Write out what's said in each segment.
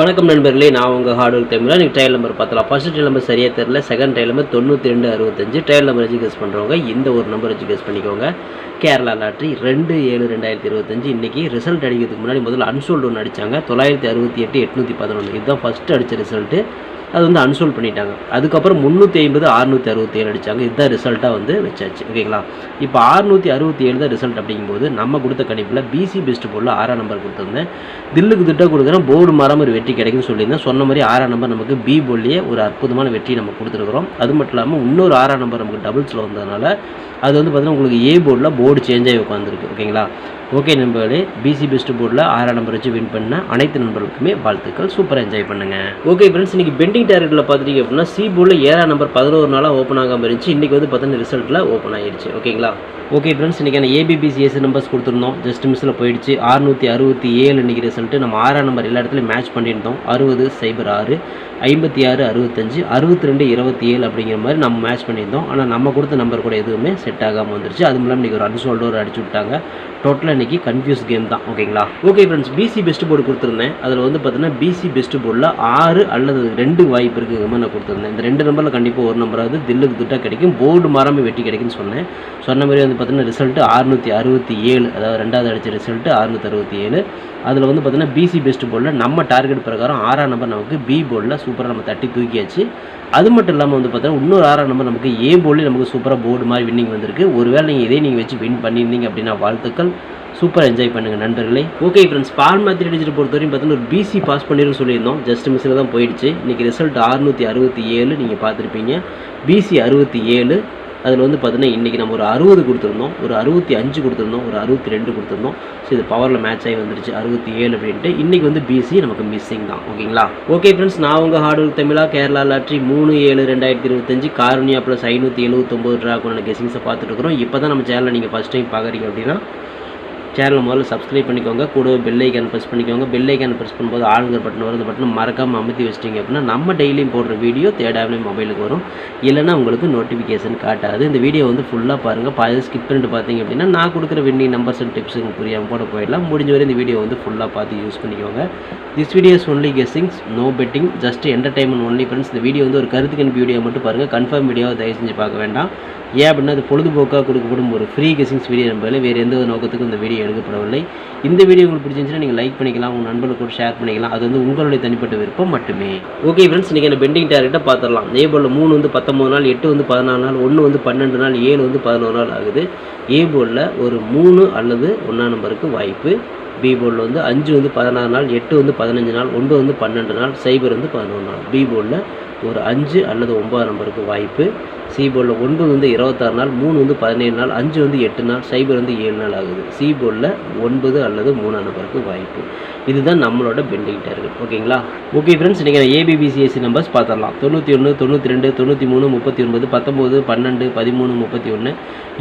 வணக்கம் நண்பர்களே நான் உங்கள் ஹார்ட் ஒர்க் டைமில் நீங்கள் ட்ரையல் நம்பர் பார்த்தலாம் ஃபர்ஸ்ட் ட்ரையல் நம்பர் சரியாக தெரில செகண்ட் ட்ரையல் நம்பர் தொண்ணூற்றி ரெண்டு அறுபத்தஞ்சு. ட்ரையல் நம்பர் வச்சு கெஸ் பண்ணுறவங்க இந்த ஒரு நம்பர் வச்சு கெஸ் பண்ணிக்கோங்க. கேரளா லாட்ரி ரெண்டு ஏழு ரெண்டாயிரத்தி இருபத்தஞ்சு. இன்றைக்கி ரிசல்ட் அடிக்கிறதுக்கு முன்னாடி முதல்ல அன்சோல்டு ஒன்று அடித்தாங்க தொள்ளாயிரத்தி அறுபத்தி எட்டு எட்நூற்றி பதினொன்று இதுதான் ஃபஸ்ட்டு அடித்த ரிசல்ட்டு அது வந்து அன்சோல் பண்ணிட்டாங்க. அதுக்கப்புறம் முந்நூற்றி ஐம்பது அறுநூற்றி அறுபத்தி ஏழு அடித்தாங்க இதுதான் ரிசல்ட்டாக வந்து வச்சாச்சு. ஓகேங்களா இப்போ அறுநூற்றி அறுபத்தி ஏழு தான் ரிசல்ட் அப்படிங்கும்போது நம்ம கொடுத்த கணிப்பில் பிசி பெஸ்ட் போர்டில் ஆறாம் நம்பர் கொடுத்துருந்தேன். தில்லுக்கு திட்டம் கொடுக்குறேன் போர்டு மாறாமல் ஒரு வெற்றி கிடைக்கும்னு சொல்லியிருந்தேன். சொன்ன மாதிரி ஆறாம் நம்பர் நமக்கு பி போர்ட்லேயே ஒரு அற்புதமான வெற்றி நம்ம கொடுத்துருக்குறோம். அது மட்டும் இல்லாமல் இன்னொரு ஆறாம் நம்பர் நமக்கு டபுள்ஸில் வந்ததுனால அது வந்து பார்த்தீங்கன்னா உங்களுக்கு ஏ போர்டில் போர்டு சேஞ்ச் ஆகி உட்காந்துருக்கு ஓகேங்களா ஓகே நண்பர்களே பிசி பெஸ்ட் போர்டில் ஆறாம் நம்பர் வச்சு வின் பண்ண அனைத்து நண்பர்களுக்குமே வாழ்த்துக்கள். சூப்பராக என்ஜாய் பண்ணுங்க. ஓகே ஃப்ரெண்ட்ஸ் இன்னைக்கு பெண்டிங் டார்கெட்டில் பார்த்துட்டீங்க அப்படின்னா சி போர்டில் ஏழாம் நம்பர் பதினோரு நாளாக ஓப்பன் ஆகாமல் இருந்துச்சு. இன்றைக்கி வந்து பார்த்தீங்கன்னா ரிசல்ட்டில் ஓப்பன் ஆகிடுச்சு ஓகேங்களா ஓகே ஃப்ரெண்ட்ஸ் இன்றைக்கி ஏபிபிசிஎஸ் நம்பர்ஸ் கொடுத்துருந்தோம். ஜஸ்ட் மிஸ்ஸில் போயிடுச்சு. ஆறுநூற்றி அறுபத்தி ஏழு இன்றைக்கி ரிசல்ட்டு நம்ம ஆறாம் நம்பர் எல்லா இடத்துலையும் மேட்ச் பண்ணியிருந்தோம். அறுபது சைபர் ஆறு ஐம்பத்தி ஆறு அறுபத்தஞ்சு அறுபத்தி ரெண்டு இருபத்தி ஏழு அப்படிங்கிற மாதிரி நம்ம மேட்ச் பண்ணியிருந்தோம். ஆனால் நம்ம கொடுத்த நம்பர் கூட எதுவுமே செட் ஆகாமல் வந்துருச்சு. அதுவும் இல்லாமல் இன்றைக்கி ஒரு அன்சோல்டு ஒரு அடிச்சு விட்டாங்க. டோட்டலாக இன்றைக்கி கன்ஃபியூஸ் கேம் தான் ஓகேங்களா okay friends PC best board கொடுத்துருந்தேன். அதில் வந்து பார்த்தீங்கன்னா பிசி பெஸ்ட் போர்டில் ஆறு அல்லது ரெண்டு வாய்ப்பு இருக்குங்க மாதிரி நான் கொடுத்துருந்தேன். இந்த ரெண்டு நம்பரில் கண்டிப்பாக ஒரு நம்பராவது தில்லுக்கு திட்டாக கிடைக்கும். போர்டு மாறாமல் வெட்டி கிடைக்குன்னு சொன்னேன். சொன்ன மாதிரி வந்து பார்த்தீங்கன்னா ரிசல்ட்டு அறுநூற்றி அறுபத்தி ஏழு அதாவது ரெண்டாவது அடிச்ச ரிசல்ட்டு அறுநூற்றி அறுபத்தி ஏழு. அதில் வந்து பார்த்தீங்கன்னா பிசி பெஸ்ட் போர்டில் நம்ம டார்கெட் பிரகாரம் ஆறாம் நம்பர் நமக்கு பி போர்டில் சூப்பராக நம்ம தட்டி தூக்கியாச்சு. அது மட்டும் இல்லாமல் வந்து பார்த்தீங்கன்னா இன்னொரு ஆறாம் நம்பர் நமக்கு ஏ போர்டில் நமக்கு சூப்பராக போர்டு மாதிரி வின்னிங் வந்திருக்கு. ஒருவேளை நீங்கள் இதே நீங்கள் வச்சு வின் பண்ணியிருந்தீங்க அப்படின்னா வாழ்த்துக்கள். சூப்பர் என்ஜாய் பண்ணுங்கள் நண்பர்களே. Okay friends pharma three digit பொறுத்தவரையும் பார்த்தீங்கன்னா ஒரு பிசி பாஸ் பண்ணிருன்னு சொல்லியிருந்தோம். ஜஸ்ட் மிஸ்ஸில் தான் போயிடுச்சு. இன்றைக்கி ரிசல்ட் அறுநூற்றி அறுபத்தி ஏழு நீங்கள் பார்த்துருப்பீங்க. பிசி அறுபத்தி ஏழு அதில் வந்து பார்த்திங்கன்னா இன்றைக்கி நம்ம ஒரு அறுபது கொடுத்துருந்தோம் ஒரு அறுபத்தி அஞ்சு கொடுத்துருந்தோம் ஒரு அறுபத்தி ரெண்டு கொடுத்துருந்தோம். ஸோ இது பவரில் மேட்ச் ஆகி வந்துருச்சு. அறுபத்தி ஏழு அப்படின்ட்டு. இன்றைக்கி வந்து பிசி நமக்கு மிஸ்ஸிங் தான். ஓகேங்களா? ஓகே ஃப்ரெண்ட்ஸ் நான் உங்கள் ஹார்ட் ஒர்க் தமிழா கேரளா லாட்ரி மூணு ஏழு ரெண்டாயிரத்தி இருபத்தஞ்சு. காரணியா ப்ளஸ் ஐநூற்றி எழுபத்தொம்போது ட்ராக்குன்னு கெசிங்ஸை பார்த்துட்டு இருக்கிறோம். இப்போ தான் நம்ம சேனலை நீங்கள் ஃபஸ்ட் டைம் பார்க்குறீங்க அப்படின்னா சேனலை முதல்ல சப்ஸ்கிரைப் பண்ணிக்கோங்க. கூட பெல் ஐக்கான் ப்ரெஸ் பண்ணிக்கோங்க. பெல் ஐக்கான் ப்ரெஸ் பண்ணும்போது ஆளுங்கிற பட்டன் வரும் பட்டன் மறக்காமல் அமுத்தி வச்சிட்டிங்க அப்படின்னா நம்ம டெய்லியும் போடுற வீடியோ தேடாமலே மொபைலுக்கு வரும். இல்லைன்னா உங்களுக்கு நோட்டிஃபிகேஷன் காட்டாது. இந்த வீடியோ வந்து ஃபுல்லாக பாருங்கள் பாதி ஸ்கிப் பண்ணிட்டு பார்த்தீங்க அப்படின்னா நான் கொடுக்குற வின்னி நம்பர்ஸ் அண்ட் டிப்ஸ் உங்களுக்கு புரியாமல் கூட போயிடலாம். முடிஞ்ச வரை இந்த வீடியோ வந்து ஃபுல்லாக பார்த்து யூஸ் பண்ணிக்கோங்க. This videos only guessings no betting just entertainment only friends இந்த வீடியோ வந்து ஒரு கருத்து கணிப்பு வீடியோ மட்டும் பாருங்கள் கன்ஃபார்ம் வீடியோவை தயவு செஞ்சு பார்க்க வேண்டாம். ஏன் அப்படின்னா அது பொழுதுபோக்காக கொடுக்கப்படும் ஒரு ஃப்ரீ கெஸ்ஸிங்ஸ் வீடியோ நம்பல வேறு எந்த ஒரு நோக்கத்துக்கும் இந்த வீடியோ எடுக்கப்படவில்லை. இந்த வீடியோ உங்களுக்கு பிடிச்சிருந்துச்சுன்னா நீங்கள் லைக் பண்ணிக்கலாம் உங்கள் நண்பர்களுக்கு கூட ஷேர் பண்ணிக்கலாம். அது வந்து உங்களுடைய தனிப்பட்ட விருப்பம் மட்டுமே. ஓகே ஃப்ரெண்ட்ஸ் இன்றைக்கி என்ன பெண்டிங் டார்கெட்டை பார்த்துடலாம் ஏ போர்டில் மூணு வந்து பத்தொம்பது நாள் எட்டு வந்து பதினாலு நாள் ஒன்று வந்து பன்னெண்டு நாள் ஏழு வந்து பதினோரு நாள் ஆகுது. ஏ போர்டில் ஒரு மூணு அல்லது ஒன்றாம் நம்பருக்கு வாய்ப்பு பி போர்டில் வந்து அஞ்சு வந்து பதினாறு நாள் எட்டு வந்து பதினஞ்சு நாள் ஒன்பது வந்து பன்னெண்டு நாள் சைபர் வந்து பதினொன்று நாள். பி போர்டில் ஒரு அஞ்சு அல்லது ஒன்பது நம்பருக்கு வாய்ப்பு. சி போர்டில் ஒன்பது வந்து இருபத்தாறு நாள் மூணு வந்து பதினேழு நாள் அஞ்சு வந்து எட்டு நாள் சைபர் வந்து ஏழு நாள் ஆகுது. சி போர்டில் ஒன்பது அல்லது மூணாம் நம்பருக்கு வாய்ப்பு. இதுதான் நம்மளோட பெண்டிங் டார்கெட் ஓகேங்களா? ஓகே ஃப்ரெண்ட்ஸ் நீங்கள் ஏபிபிசிஎஸ்சி நம்பர்ஸ் பார்த்துடலாம். தொண்ணூற்றி ஒன்று தொண்ணூற்றி ரெண்டு தொண்ணூற்றி மூணு முப்பத்தி ஒன்பது பத்தொம்போது பன்னெண்டு பதிமூணு முப்பத்தி ஒன்று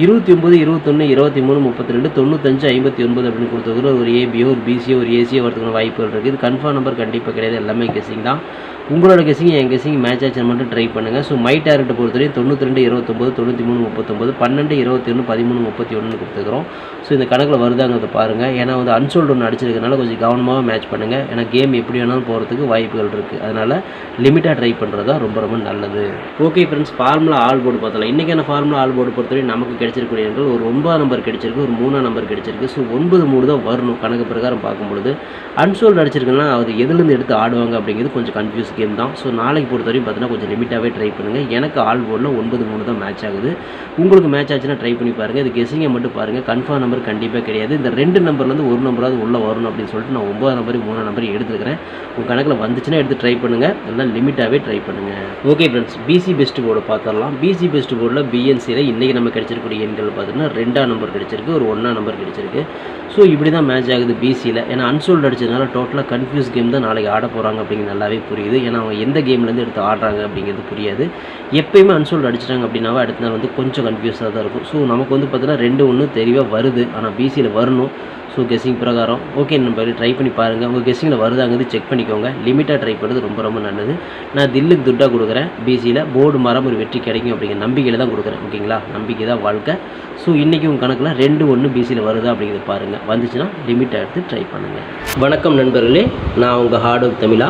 இருபத்தி ஒம்பது இருபத்தொன்று இருபத்தி மூணு முப்பத்தி ரெண்டு தொண்ணூத்தஞ்சு ஐம்பத்தி ஒன்பது அப்படின்னு கொடுத்துருக்குற ஒரு ஏபியோ ஒரு பிசியோ ஒரு ஏசியோ வரதுக்கான வாய்ப்புகள் இருக்குது இது கன்ஃபார்ம் நம்பர் கண்டிப்பாக கிடையாது. எல்லாமே கெஸிங் தான். உங்களோட கெஸிங் என் கெஸிங் மேட்ச் ஆச்சு மட்டும் ட்ரை பண்ணுங்கள் ஸோ மை டேரக்ட் பொறுத்தவரையும் தொண்ணூற்றி ரெண்டு இருபத்தொம்பது தொண்ணூற்றி மூணு முப்பத்தொம்பது பன்னெண்டு இருபத்தி ஒன்று பதிமூணு முப்பத்தி ஒன்று கொடுத்துக்கிறோம் ஸோ இந்த கணக்கில் வருதாங்கிறத பாருங்கள் ஏன்னா வந்து அன்சோல்டு ஒன்று அடிச்சிருக்கனால கொஞ்சம் கவனமாக மேட்ச் பண்ணுங்கள் ஏன்னா கேம் எப்படி வேணாலும் போகிறதுக்கு வாய்ப்புகள் இருக்குது அதனால் லிமிட்டாக ட்ரை பண்ணுறது தான் ரொம்ப ரொம்ப நல்லது. Okay friends formula all board பார்த்தலாம் இன்றைக்கான ஃபார்முலா ஆல் போர்டு பொறுத்தவரை நமக்கு கிடைச்சிருக்கூடிய ஒரு ஒன்பதாம் நம்பர் கிடைச்சிருக்கு ஒரு மூணாம் நம்பர் கிடைச்சிருக்கு. ஸோ ஒன்பது மூணு தான் வரணும். கணக்கு பிரகாரம் பார்க்கும்பொழுது அன்சோல் அடிச்சிருக்குன்னா அது எதுலேருந்து எடுத்து ஆடுவாங்க அப்படிங்கிறது கொஞ்சம் கன்ஃபியூஸ் கேம் தான். ஸோ நாளைக்கு பொறுத்தவரையும் பார்த்தீங்கன்னா கொஞ்சம் லிமிட்டாகவே ட்ரை பண்ணுங்கள் எனக்கு ஆல் போர்டில் ஒன்பது மூணு தான் மேட்ச் ஆகுது. உங்களுக்கு மேட்ச் ஆச்சுன்னா ட்ரை பண்ணி பாருங்கள் இது கெஸிங்கை மட்டும் பாருங்கள் கன்ஃபார்ம் நம்பர் கண்டிப்பாக கிடையாது. இந்த ரெண்டு நம்பர்லேருந்து ஒரு நம்பராவது உள்ளே வரணும் அப்படின்னு சொல்லிட்டு நான் ஒன்பது நம்பர் மூணு நம்பர் எடுத்துக்கிறேன் உங்கள் கணக்கில் வந்துச்சுன்னா எடுத்து ட்ரை பண்ணுங்கள் எல்லாம் லிமிட்டாகவே ட்ரை பண்ணுங்கள் okay friends PC best board பார்த்துடலாம். பிசி பெஸ்ட் போர்டில் பிஎன்சியில் இன்றைக்கி நம்ம கிடைச்சிருக்கக்கூடிய எண்கள் பார்த்தீங்கன்னா ரெண்டாம் நம்பர் கிடைச்சிருக்கு. ஒரு ஒன்றாம் நம்பர் கிடைச்சிருக்கு. ஸோ இப்படி தான் மேட்ச் ஆகுது. பிசியில் ஏன்னா அன்சோல்டு அடிச்சதுனால டோட்டலாக கன்ஃபியூஸ் கேம் தான் நாளைக்கு ஆட போகிறாங்க அப்படிங்கிறது நல்லாவே புரியுது. ஏன்னா அவங்க எந்த கேம்லேருந்து எடுத்து ஆடுறாங்க அப்படிங்கிறது புரியாது. எப்பயுமே அன்சோல்டு அடிச்சிட்டாங்க அப்படின்னாவே அடுத்த நாள் வந்து கொஞ்சம் கன்ஃபியூஸாக தான் இருக்கும். ஸோ நமக்கு வந்து பார்த்தீங்கன்னா ரெண்டு ஒன்று தெளிவாக வருது. ஆனால் பிசியில் வரணும். ஸோ கெஸ்ஸிங் பிரகாரம். ஓகே நம்ம ட்ரை பண்ணி பாருங்கள் உங்கள் கெஸ்ஸிங்கில் வருதாங்கிறது செக் பண்ணிக்கோங்க. லிமிட்டாக ட்ரை பண்ணுறது ரொம்ப ரொம்ப நல்லது. நான் தில்லுக்கு துட்டாக கொடுக்குறேன். பிசியில் போர்டு மரம் ஒரு வெற்றி கிடைக்கும் அப்படிங்கிற நம்பிக்கையில் தான் கொடுக்குறேன். ஓகேங்களா நம்பிக்கை தான் வாழ்க்கை. ஸோ இன்றைக்கி உங்கள் கணக்கில் ரெண்டு ஒன்று பிசியில் வருதா அப்படிங்கிறது பாருங்கள் வந்துச்சுன்னா லிமிட்டாக எடுத்து ட்ரை பண்ணுங்கள் வணக்கம் நண்பர்களே. நான் உங்கள் ஹார்ட் ஒர்க் தமிழா.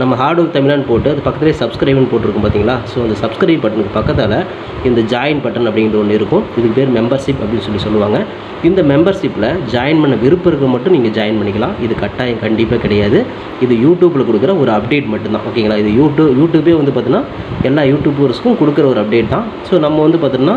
நம்ம ஹார்ட் ஒர்க் தமிழ்னு போட்டு அது பக்கத்துலேயே சப்ஸ்கிரைப்னு போட்டிருக்கும் பார்த்தீங்களா? ஸோ அந்த சப்ஸ்கிரைப் பட்டனுக்கு பக்கத்தில் இந்த ஜாயின் பட்டன் அப்படிங்கிற ஒன்று இருக்கும். இதுக்கு பேர் மெம்பர்ஷிப் அப்படின்னு சொல்லி சொல்லுவாங்க. இந்த மெம்பர்ஷிப்பில் ஜாயின் பண்ண விருப்பம் இருக்க மட்டும் நீங்கள் ஜாயின் பண்ணிக்கலாம். இது கட்டாயம் கண்டிப்பாக கிடையாது. இது யூடியூப்பில் கொடுக்குற ஒரு அப்டேட் மட்டும்தான். ஓகேங்களா இது யூடியூப் யூடியூபே வந்து பார்த்தீங்கன்னா எல்லா யூடியூபர்ஸ்க்கும் கொடுக்குற ஒரு அப்டேட் தான். ஸோ நம்ம வந்து பார்த்தோன்னா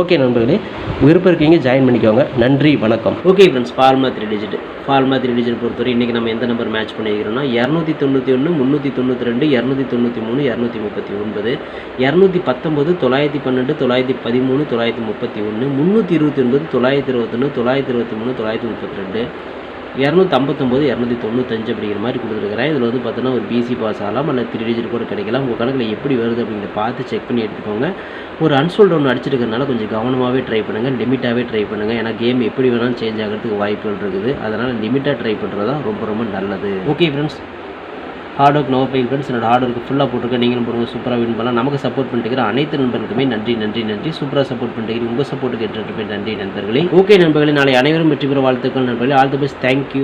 ஓகே நண்பர்களே விருப்பம் இருக்கீங்க ஜாயின் பண்ணிக்கோங்க. நன்றி வணக்கம். Okay friends pharma three digit pharma three digit பொறுத்தவரை இன்றைக்கி நம்ம எந்த நம்பர் மேட்ச் பண்ணிக்கிறோம்னா இரநூத்தி தொண்ணூற்றி ஒன்று முந்நூற்றி தொண்ணூற்றி ரெண்டு இரநூத்தி தொண்ணூற்றி மூணு இரநூத்தி முப்பத்தி ஒன்பது இரநூத்தி பத்தொம்பது தொள்ளாயிரத்தி பன்னெண்டு தொள்ளாயிரத்தி பதிமூணு தொள்ளாயிரத்தி முப்பத்தி ஒன்று முந்நூற்றி இருபத்தி ஒன்பது தொள்ளாயிரத்தி இருபத்தொன்று தொள்ளாயிரத்தி இருபத்தி மூணு தொள்ளாயிரத்தி முப்பத்தி ரெண்டு. இரநூத்தம்பத்தொம்போது இரநூத்தி தொண்ணூத்தஞ்சு அப்படிங்கிற மாதிரி கொடுத்துருக்குறேன். இதில் வந்து பார்த்தோன்னா ஒரு பிசி பாஸ் ஆகலாம் அல்ல த்ரீ டிஜிட் கூட கிடைக்கலாம். உங்கள் கணக்கில் எப்படி வருது அப்படிங்கிறத பார்த்து செக் பண்ணி எடுத்துக்கோங்க. ஒரு அன்சோல்டு ஒன்று அடிச்சிருக்கறனால கொஞ்சம் கவனமாகவே ட்ரை பண்ணுங்கள் லிமிட்டாகவே ட்ரை பண்ணுங்கள் ஏன்னா கேம் எப்படி வேணாலும் சேஞ்ச் ஆகிறதுக்கு வாய்ப்புகள் இருக்குது. அதனால் லிமிட்டாக ட்ரை பண்ணுறது தான் ரொம்ப ரொம்ப நல்லது. Okay friends hard work no pain friends என்னோட ஹார்ட் ஒர்க் ஃபுல்லாக போட்டிருக்கேன் நீங்களும் போடுங்க. சூப்பராக வின் பண்ணலாம். நமக்கு சப்போர்ட் பண்ணிட்டு அனைத்து நண்பர்களுக்குமே நன்றி நன்றி நன்றி. சூப்பராக சப்போர்ட் பண்ணிட்டு உங்கள் சப்போர்ட்டுக்கு என்று நன்றி நண்பர்களே. ஓகே நண்பர்களே. நாளை அனைவரும் வெற்றி பெற வாழ்த்துக்கள் நண்பர்களே. All the best thank you